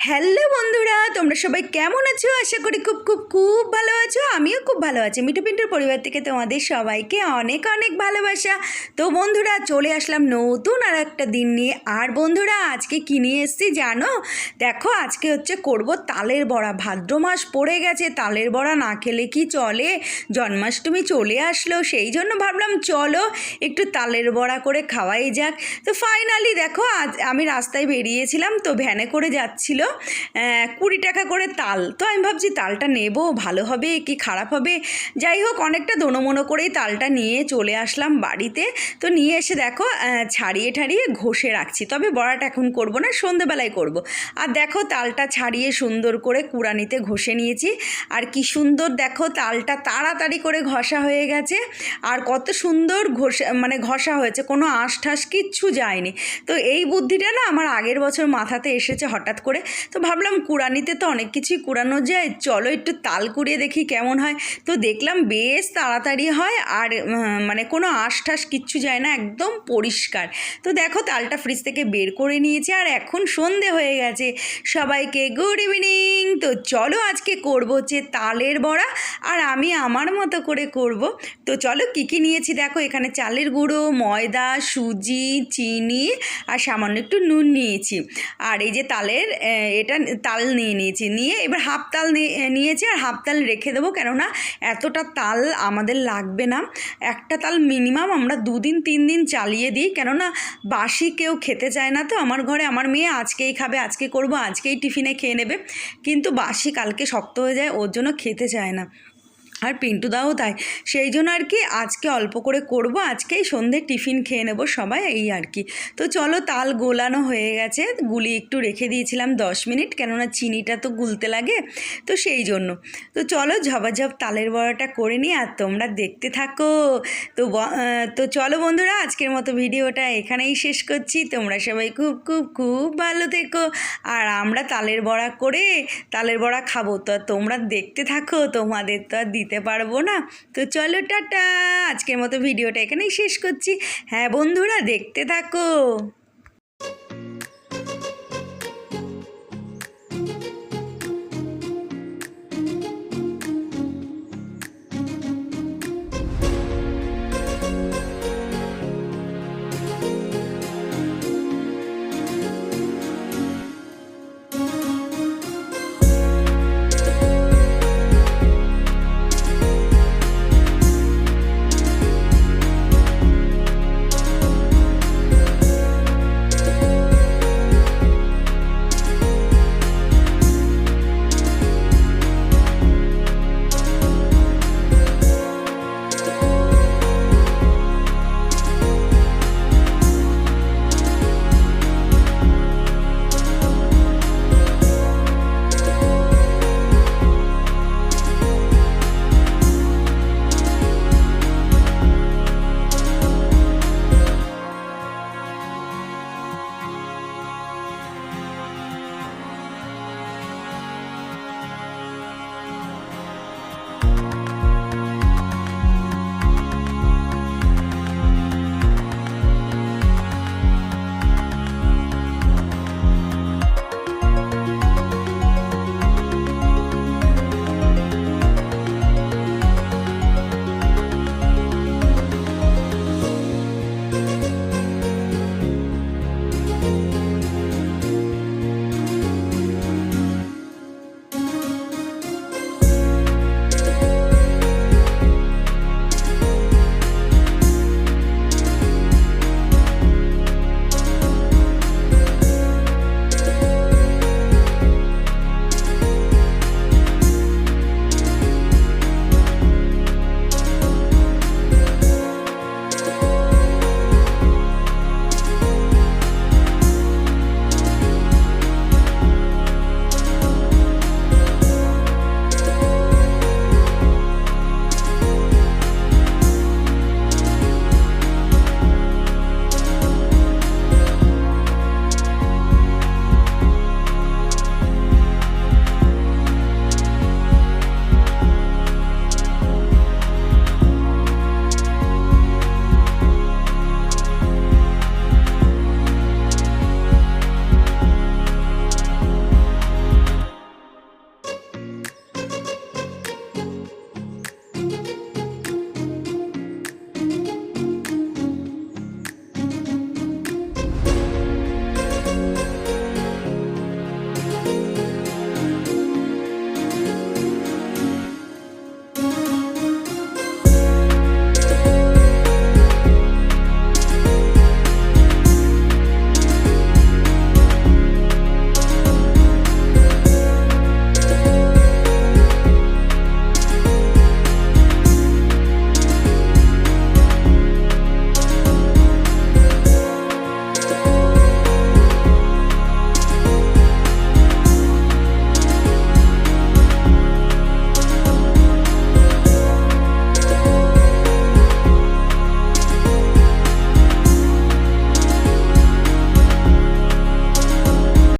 Hello বন্ধুরা, তোমরা সবাই কেমন আছো? আশা করি খুব খুব খুব ভালো আছো, আমিও খুব ভালো আছি। মিঠু পিন্টুর পরিবার থেকে তোমাদের সবাইকে অনেক অনেক ভালোবাসা। তো বন্ধুরা, চলে আসলাম নতুন আর একটা দিন নিয়ে। আর বন্ধুরা, আজকে কি নিয়ে এসেছি জানো? দেখো, আজকে হচ্ছে করব তালের বড়া। ভাদ্র মাস পড়ে গেছে, তালের বড়া না খেলে কি চলে? জন্মাষ্টমী চলে আসলো, সেই জন্য ভাবলাম চলো একটু তালের বড়া করে খাওয়াই যাক। তো ফাইনালি দেখো, আজ আমি রাস্তায় বেরিয়েছিলাম, তো ভ্যানে করে যাচ্ছিল। কুড়ি টাকা করে তাল। তো আমি ভাবছি তালটা নেব, ভালো হবে কি খারাপ হবে? যাই হোক, অনেকটা দোনোমনো করেই তালটা নিয়ে চলে আসলাম বাড়িতে। তো নিয়ে এসে দেখো ছাড়িয়ে ঠাড়িয়ে ঘষে রাখছি। তবে বড়াটা এখন করব না, সন্ধেবেলায় করব। আর দেখো, তালটা ছাড়িয়ে সুন্দর করে কুড়ানিতে ঘষে নিয়েছি। আর কি সুন্দর দেখো, তালটা তাড়াতাড়ি করে ঘষা হয়ে গেছে। আর কত সুন্দর ঘষা মানে ঘষা হয়েছে, কোনো আঁশ ঠাস কিচ্ছু যায়নি। তো এই বুদ্ধিটা না আমার আগের বছর মাথাতে এসেছে হঠাৎ করে। তো ভাবলাম কুড়ানিতে তো অনেক কিছুই কুড়ানো যায়। চলো একটু তাল কুড়িয়ে দেখি কেমন হয়। তো দেখলাম বেশ তাড়াতাড়ি হয় আর মানে কোনো আঁশ ঠাস কিচ্ছু যায় না, একদম পরিষ্কার। তো দেখো তালটা ফ্রিজ থেকে বের করে নিয়েছি আর এখন সন্ধে হয়ে গেছে। সবাইকে গুড ইভিনিং তো চলো আজকে করব হচ্ছে তালের বড়া আর আমি আমার মতো করে করব। তো চলো কী কী নিয়েছি দেখো, এখানে চালের গুঁড়ো, ময়দা, সুজি, চিনি আর সামান্য একটু নুন নিয়েছি। আর এই যে তালের এটা তাল নিয়ে নিয়েছি। নিয়ে এবার হাফ তাল নিয়ে- নিয়েছি আর হাফ তাল রেখে দেবো। কেননা এতটা তাল আমাদের লাগবে না। একটা তাল মিনিমাম আমরা দুদিন তিন দিন চালিয়ে দিই। কেননা বাসি কেউ খেতে চায় না তো আমার ঘরে। আমার মেয়ে আজকেই খাবে, আজকে করব, আজকেই টিফিনে খেয়ে নেবে। কিন্তু বাসি কালকে শক্ত হয়ে যায়, ওর জন্য খেতে চায় না। আর পিন্টুদাও তাই। সেই জন্য আর কি আজকে অল্প করে করব, আজকেই সন্ধে টিফিন খেয়ে নেব সবাই, এই আর কি। তো চলো তাল গোলানো হয়ে গেছে, গুলি একটু রেখে দিয়েছিলাম দশ মিনিট, কেননা চিনিটা তো গুলতে লাগে, তো সেই জন্য। তো চলো ঝপাঝপ তালের বড়াটা করে নিই, আর তোমরা দেখতে থাকো। তো তো চলো বন্ধুরা, আজকের মতো ভিডিওটা এখানেই শেষ করছি। তোমরা সবাই খুব খুব খুব ভালো থেকো। আর আমরা তালের বড়া করে তালের বড়া খাব, তো তোমরা দেখতে থাকো, তোমাদের তো আর দিতে পারব না। তো চলো, টাটা। আজকের মতো ভিডিওটা এখানেই শেষ করছি। হ্যাঁ বন্ধুরা, দেখতে থাকো।